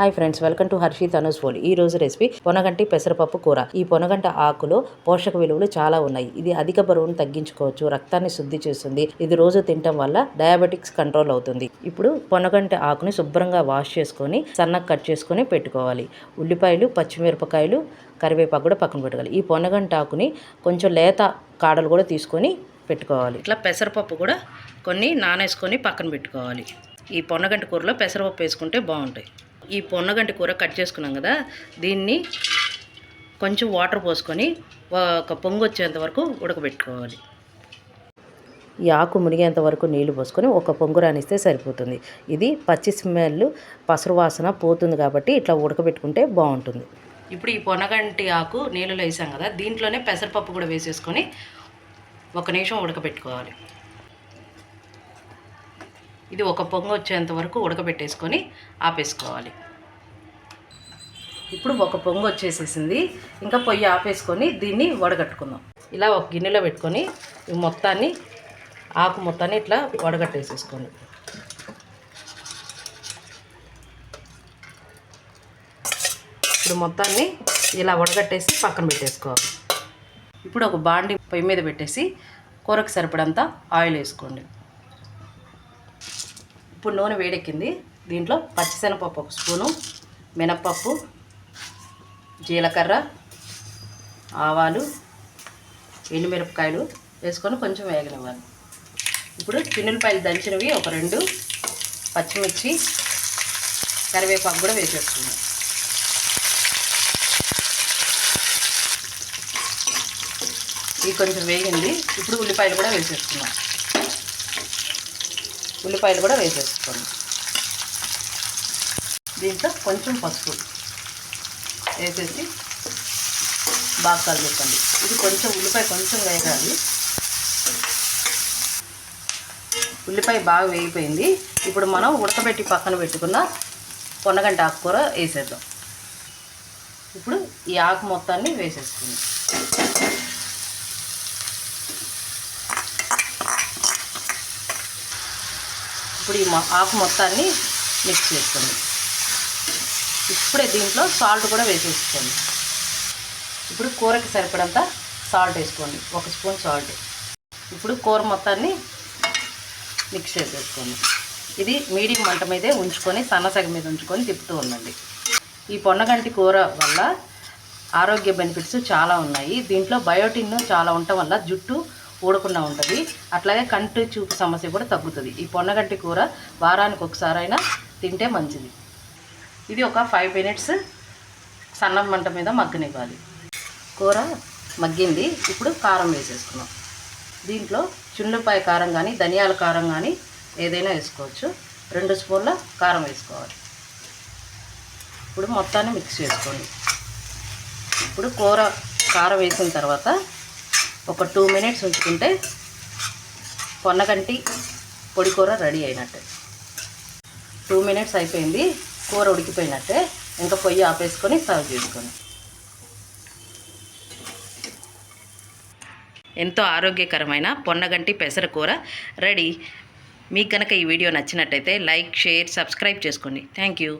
Hi friends welcome to Harshi Tanus food ఈ రోజు recipe పొనగంటి పెసరపప్పు కూర. ఈ పొనగంట ఆకులో పోషక విలువలు చాలా ఉన్నాయి. ఇది అధిక బరువును తగ్గించుకోవచ్చు రక్తాన్ని శుద్ధి చేస్తుంది. ఇది రోజు తినటం వల్ల డయాబెటిక్స్ కంట్రోల్ అవుతుంది. ఇప్పుడు పొనగంటి ఆకుని శుభ్రంగా వాష్ చేసుకొని సన్నగా కట్ చేసుకొని పెట్టుకోవాలి. ఉల్లిపాయలు పచ్చిమిరపకాయలు కరివేపాకు కూడా పక్కన పెట్టుకోవాలి ఈ పొనగంట ఆకుని కొంచెం లేత కాడలు కూడా తీసుకొని పెట్టుకోవాలి. ఇట్లా పెసరపప్పు కూడా కొన్ని నానేసుకొని పక్కన పెట్టుకోవాలి. ఈ పొన్నగంట కూరలో పెసరపప్పు వేసుకుంటే బాగుంటాయి. ఈ పొన్నగంటి కూర కట్ చేసుకున్నాం కదా దీన్ని కొంచెం వాటర్ పోసుకొని ఒక పొంగు వచ్చేంత వరకు ఉడకబెట్టుకోవాలి. ఈ ఆకు మునిగేంత వరకు నీళ్ళు పోసుకొని ఒక పొంగు రానిస్తే సరిపోతుంది. ఇది పచ్చి స్మెల్ పసరు వాసన పోతుంది కాబట్టి ఇట్లా ఉడకబెట్టుకుంటే బాగుంటుంది. ఇప్పుడు ఈ పొనగంటి ఆకు నీళ్ళలో వేసాం కదా దీంట్లోనే పెసరపప్పు కూడా వేసేసుకొని ఒక నిమిషం ఉడకబెట్టుకోవాలి. ఇది ఒక పొంగు వచ్చేంత వరకు ఉడకబెట్టేసుకొని ఆపేసుకోవాలి. ఇప్పుడు ఒక పొంగు వచ్చేసేసింది. ఇంకా పొయ్యి ఆపేసుకొని దీన్ని వడగట్టుకుందాం. ఇలా ఒక గిన్నెలో పెట్టుకొని ఈ మొత్తాన్ని ఆకు మొత్తాన్ని ఇట్లా వడగట్టేసేసుకోండి. ఇప్పుడు మొత్తాన్ని ఇలా వడగట్టేసి పక్కన పెట్టేసుకోవాలి. ఇప్పుడు ఒక బాండి పొయ్యి మీద పెట్టేసి కూరకు సరిపడంత ఆయిల్ వేసుకోండి. ఇప్పుడు నూనె వేడెక్కింది. దీంట్లో పచ్చిశనగపప్పు ఒక స్పూను మినప్పప్పు జీలకర్ర ఆవాలు ఎండుమిరపకాయలు వేసుకొని కొంచెం వేగనివ్వాలి. ఇప్పుడు పిన్నులపాయలు దంచినవి ఒక రెండు పచ్చిమిర్చి కరివేపాకు కూడా వేసేస్తున్నాం ఇవి కొంచెం వేగింది. ఇప్పుడు ఉల్లిపాయలు కూడా వేసేసుకున్నాం ఉల్లిపాయలు కూడా వేసేసుకోండి. దీంట్లో కొంచెం పసుపు. వేసేసి బాగా కలుపుకోండి ఇది కొంచెం ఉల్లిపాయ కొంచెం వేగాలి. ఉల్లిపాయ బాగా వేగిపోయింది. ఇప్పుడు మనం ఉడకబెట్టి పక్కన పెట్టుకున్న పొన్నగంట ఆకుకూర వేసేద్దాం. ఇప్పుడు ఈ ఆకు మొత్తాన్ని వేసేసుకుంది. ఇప్పుడు ఈ ఆకు మొత్తాన్ని మిక్స్ చేసుకోండి. ఇప్పుడే దీంట్లో సాల్ట్ కూడా వేసేసుకోండి. ఇప్పుడు కూరకి సరిపడంత సాల్ట్ వేసుకోండి. ఒక స్పూన్ సాల్ట్. ఇప్పుడు కూర మొత్తాన్ని మిక్స్ చేసేసుకోండి. ఇది మీడియం మంట మీదే ఉంచుకొని సన్నసగ మీద ఉంచుకొని తిప్పుతూ ఉండండి. ఈ పొన్నగంటి కూర వల్ల ఆరోగ్య బెనిఫిట్స్ చాలా ఉన్నాయి. దీంట్లో బయోటిన్ చాలా ఉండటం వల్ల జుట్టు ఊడకుండా ఉంటుంది. అట్లాగే కంటి చూపు సమస్య కూడా తగ్గుతుంది. ఈ పొన్నగంటి కూర వారానికి ఒకసారైనా తింటే మంచిది. ఇది ఒక ఫైవ్ మినిట్స్ సన్నం మంట మీద మగ్గనివ్వాలి. కూర మగ్గింది. ఇప్పుడు కారం వేసేసుకున్నాం. దీంట్లో చున్నుపాయ కారం కానీ ధనియాల కారం కానీ ఏదైనా వేసుకోవచ్చు. రెండు స్పూన్ల కారం వేసుకోవాలి. ఇప్పుడు మొత్తాన్ని మిక్స్ చేసుకోండి. ఇప్పుడు కూర కారం వేసిన తర్వాత ఒక టూ మినిట్స్ ఉంచుకుంటే పొన్నగంటి పొడి కూర రెడీ అయినట్టే. టూ మినిట్స్ అయిపోయింది. కూర ఉడికిపోయినట్టే ఇంకా పొయ్యి ఆపేసుకొని సర్వ్ చేసుకోండి ఎంతో ఆరోగ్యకరమైన పొన్నగంటి పెసర కూర రెడీ. మీకు కనుక ఈ వీడియో నచ్చినట్టయితే లైక్ షేర్ సబ్స్క్రైబ్ చేసుకోండి. Thank you.